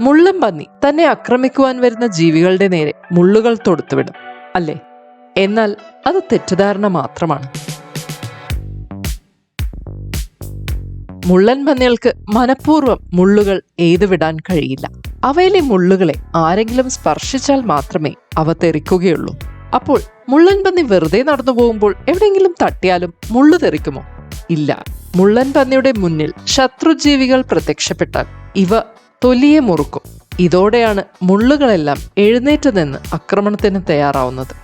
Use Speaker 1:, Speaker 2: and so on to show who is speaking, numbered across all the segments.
Speaker 1: മുള്ളൻ പന്നി തന്നെ ആക്രമിക്കുവാൻ വരുന്ന ജീവികളുടെ നേരെ മുള്ളുകൾ തൊടുത്തുവിടും അല്ലേ? എന്നാൽ അത് തെറ്റിദ്ധാരണ മാത്രമാണ്. മുള്ളൻ പന്നികൾക്ക് മനഃപൂർവം മുള്ളുകൾ എയ്തുവിടാൻ കഴിയില്ല. അവയിലെ മുള്ളുകളെ ആരെങ്കിലും സ്പർശിച്ചാൽ മാത്രമേ അവ തെറിക്കുകയുള്ളൂ. അപ്പോൾ മുള്ളൻ പന്നി വെറുതെ നടന്നു പോകുമ്പോൾ എവിടെയെങ്കിലും തട്ടിയാലും മുള്ളു തെറിക്കുമോ? ഇല്ല. മുള്ളൻ പന്നിയുടെ മുന്നിൽ ശത്രുജീവികൾ പ്രത്യക്ഷപ്പെട്ടാൽ ഇവ തൊലിയെ മുറുക്കും. ഇതോടെയാണ് മുള്ളുകളെല്ലാം എഴുന്നേറ്റ് നിന്ന് ആക്രമണത്തിന് തയ്യാറാവുന്നത്.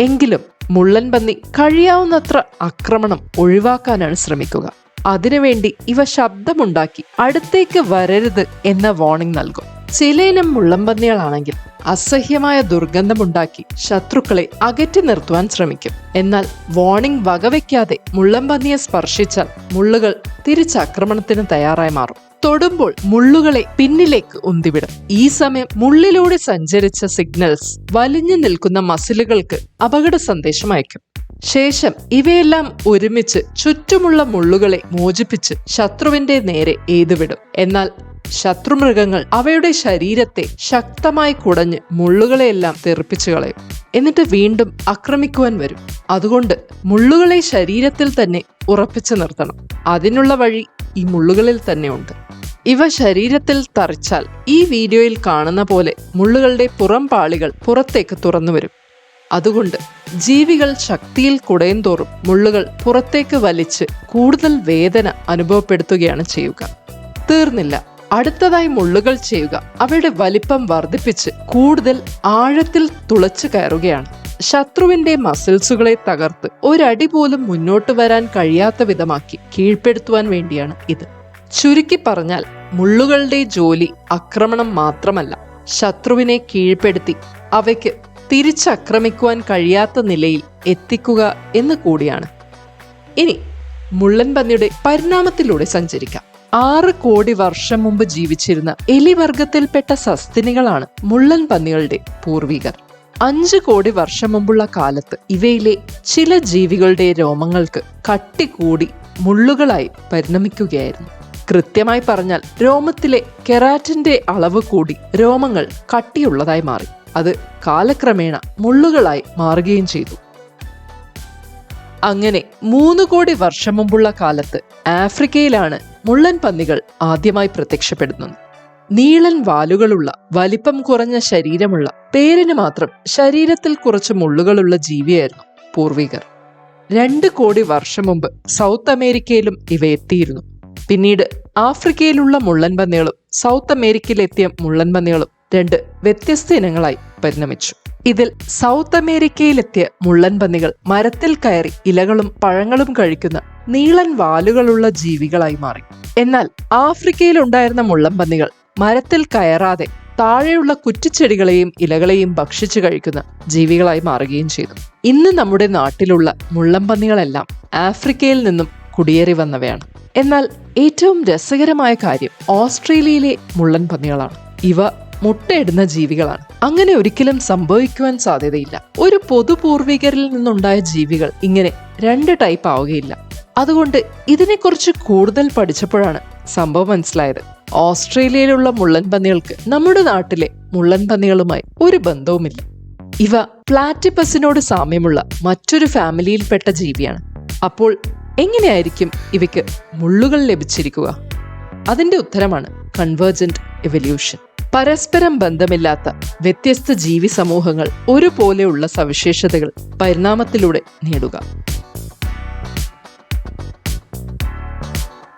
Speaker 1: എങ്കിലും മുള്ളൻ പന്നി കഴിയാവുന്നത്ര ആക്രമണം ഒഴിവാക്കാനാണ് ശ്രമിക്കുക. അതിനുവേണ്ടി ഇവ ശബ്ദമുണ്ടാക്കി അടുത്തേക്ക് വരരുത് എന്ന വാർണിംഗ് നൽകും. ചിലയിനം മുള്ളംപന്നികളാണെങ്കിൽ അസഹ്യമായ ദുർഗന്ധമുണ്ടാക്കി ശത്രുക്കളെ അകറ്റി നിർത്തുവാൻ ശ്രമിക്കും. എന്നാൽ വാർണിംഗ് വകവയ്ക്കാതെ മുള്ളംപന്നിയെ സ്പർശിച്ചാൽ മുള്ളുകൾ തിരിച്ചാക്രമണത്തിന് തയ്യാറായി മാറും. തൊടുമ്പോൾ മുള്ളുകളെ പിന്നിലേക്ക് ഉന്തിവിടും. ഈ സമയം മുള്ളിലൂടെ സഞ്ചരിച്ച സിഗ്നൽസ് വലിഞ്ഞു നിൽക്കുന്ന മസിലുകൾക്ക് അപകട സന്ദേശം അയക്കും. ശേഷം ഇവയെല്ലാം ഒരുമിച്ച് ചുറ്റുമുള്ള മുള്ളുകളെ മോചിപ്പിച്ച് ശത്രുവിന്റെ നേരെ ഏതുവിടും. എന്നാൽ ശത്രുമൃഗങ്ങൾ അവയുടെ ശരീരത്തെ ശക്തമായി കുടഞ്ഞ് മുള്ളുകളെയെല്ലാം തെറിപ്പിച്ചു കളയും. എന്നിട്ട് വീണ്ടും ആക്രമിക്കുവാൻ വരും. അതുകൊണ്ട് മുള്ളുകളെ ശരീരത്തിൽ തന്നെ ഉറപ്പിച്ചു നിർത്തണം. അതിനുള്ള വഴി ഈ മുള്ളുകളിൽ തന്നെ ഉണ്ട്. ഇവ ശരീരത്തിൽ തറിച്ചാൽ ഈ വീഡിയോയിൽ കാണുന്ന പോലെ മുള്ളുകളുടെ പുറം പാളികൾ പുറത്തേക്ക് തുറന്നു വരും. അതുകൊണ്ട് ജീവികൾ ശക്തിയിൽ കുടയും തോറും മുള്ളുകൾ പുറത്തേക്ക് വലിച്ച് കൂടുതൽ വേദന അനുഭവപ്പെടുത്തുകയാണ് ചെയ്യുക. തീർന്നില്ല. അടുത്തതായി മുള്ളുകൾ ചെയ്യുക. അവയുടെ വലിപ്പം വർദ്ധിപ്പിച്ച് കൂടുതൽ ആഴത്തിൽ തുളച്ചു കയറുകയാണ്. ശത്രുവിന്റെ മസിൽസുകളെ തകർത്ത് ഒരടി പോലും മുന്നോട്ട് വരാൻ കഴിയാത്ത വിധമാക്കി കീഴ്പ്പെടുത്തുവാൻ വേണ്ടിയാണ് ഇത്. ചുരുക്കി പറഞ്ഞാൽ മുള്ളുകളുടെ ജോലി ആക്രമണം മാത്രമല്ല ശത്രുവിനെ കീഴ്പ്പെടുത്തി അവയ്ക്ക് തിരിച്ചാക്രമിക്കുവാൻ കഴിയാത്ത നിലയിൽ എത്തിക്കുക എന്ന് കൂടിയാണ്. ഇനി മുള്ളൻ പന്നിയുടെ പരിണാമത്തിലൂടെ സഞ്ചരിക്കാം. ആറ് കോടി വർഷം മുമ്പ് ജീവിച്ചിരുന്ന എലിവർഗത്തിൽപ്പെട്ട സസ്തിനികളാണ് മുള്ളൻ പന്നികളുടെ പൂർവികർ. അഞ്ച് കോടി വർഷം മുമ്പുള്ള കാലത്ത് ഇവയിലെ ചില ജീവികളുടെ രോമങ്ങൾക്ക് കട്ടി കൂടി മുള്ളുകളായി പരിണമിക്കുകയായിരുന്നു. കൃത്യമായി പറഞ്ഞാൽ രോമത്തിലെ കെറാറ്റിന്റെ അളവ് കൂടി രോമങ്ങൾ കട്ടിയുള്ളതായി മാറി. അത് കാലക്രമേണ മുള്ളുകളായി മാറുകയും ചെയ്തു. അങ്ങനെ മൂന്ന് കോടി വർഷം മുമ്പുള്ള കാലത്ത് ആഫ്രിക്കയിലാണ് മുള്ളൻ പന്നികൾ ആദ്യമായി പ്രത്യക്ഷപ്പെടുന്നത്. നീളൻ വാലുകളുള്ള വലിപ്പം കുറഞ്ഞ ശരീരമുള്ള പേരിന് മാത്രം ശരീരത്തിൽ കുറച്ച് മുള്ളുകളുള്ള ജീവിയായിരുന്നു പൂർവികർ. രണ്ട് കോടി വർഷം മുമ്പ് സൗത്ത് അമേരിക്കയിലും ഇവ എത്തിയിരുന്നു. പിന്നീട് ആഫ്രിക്കയിലുള്ള മുള്ളൻ പന്നികളും സൗത്ത് അമേരിക്കയിലെത്തിയ മുള്ളൻ പന്നികളും രണ്ട് വ്യത്യസ്ത ഇനങ്ങളായി പരിണമിച്ചു. ഇതിൽ സൗത്ത് അമേരിക്കയിലെത്തിയ മുള്ളൻപന്നികൾ മരത്തിൽ കയറി ഇലകളും പഴങ്ങളും കഴിക്കുന്ന നീളൻ വാലുകളുള്ള ജീവികളായി മാറി. എന്നാൽ ആഫ്രിക്കയിലുണ്ടായിരുന്ന മുള്ളൻ പന്നികൾ മരത്തിൽ കയറാതെ താഴെയുള്ള കുറ്റിച്ചെടികളെയും ഇലകളെയും ഭക്ഷിച്ചു കഴിക്കുന്ന ജീവികളായി മാറുകയും ചെയ്തു. ഇന്ന് നമ്മുടെ നാട്ടിലുള്ള മുള്ളംപന്നികളെല്ലാം ആഫ്രിക്കയിൽ നിന്നും കുടിയേറി വന്നവയാണ്. എന്നാൽ ഏറ്റവും രസകരമായ കാര്യം ഓസ്ട്രേലിയയിലെ മുള്ളൻ പന്നികളാണ്. ഇവ മുട്ടയിടുന്ന ജീവികളാണ്. അങ്ങനെ ഒരിക്കലും സംഭവിക്കുവാൻ സാധ്യതയില്ല. ഒരു പൊതുപൂർവികരിൽ നിന്നുണ്ടായ ജീവികൾ ഇങ്ങനെ രണ്ട് ടൈപ്പ് ആവുകയില്ല. അതുകൊണ്ട് ഇതിനെക്കുറിച്ച് കൂടുതൽ പഠിച്ചപ്പോഴാണ് സംഭവം മനസ്സിലായത്. ഓസ്ട്രേലിയയിലുള്ള മുള്ളൻ പന്നികൾക്ക് നമ്മുടെ നാട്ടിലെ മുള്ളൻ പന്നികളുമായി ഒരു ബന്ധവുമില്ല. ഇവ പ്ലാറ്റിപ്പസിനോട് സാമ്യമുള്ള മറ്റൊരു ഫാമിലിയിൽപ്പെട്ട ജീവിയാണ്. അപ്പോൾ എങ്ങനെയായിരിക്കും ഇവയ്ക്ക് മുള്ളുകൾ ലഭിച്ചിരിക്കുക? അതിന്റെ ഉത്തരമാണ് കൺവേർജന്റ് എവല്യൂഷൻ പരസ്പരം ബന്ധമില്ലാത്ത വ്യത്യസ്ത ജീവി സമൂഹങ്ങൾ ഒരുപോലെയുള്ള സവിശേഷതകൾ പരിണാമത്തിലൂടെ നേടുക.